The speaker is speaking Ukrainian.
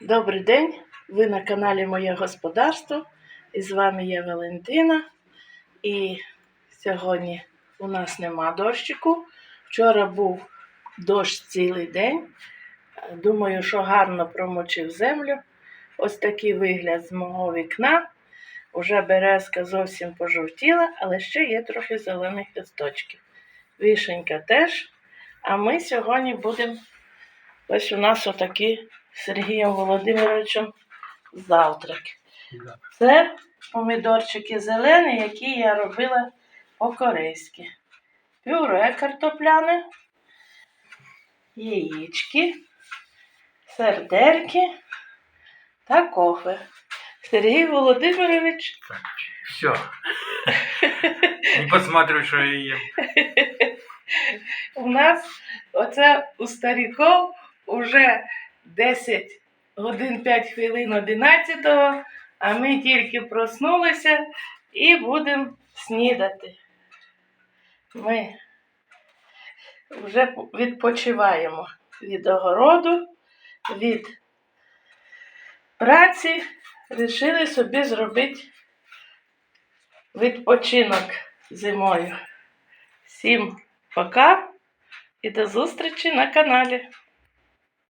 Добрий день! Ви на каналі Моє Господарство. І з вами я Валентина. І сьогодні у нас нема дощику. Вчора був дощ цілий день. Думаю, що гарно промочив землю. Ось такий вигляд з мого вікна. Уже березка зовсім пожовтіла, але ще є трохи зелених листочків. Вишенька теж. А ми сьогодні будемо. Ось у нас отакі з Сергієм Володимировичем завтрак. Це помідорчики зелені, які я робила по-корейськи. Пюре картопляне, яєчки, сердельки та кофе. Сергій Володимирович Так, все. Не посматривай, що я ем. у нас оце у старіков уже 10 годин 5 хвилин 11, а ми тільки проснулися і будемо снідати. Ми вже відпочиваємо від огороду, від праці. Рішили собі зробити відпочинок зимою. Всім пока і до зустрічі на каналі.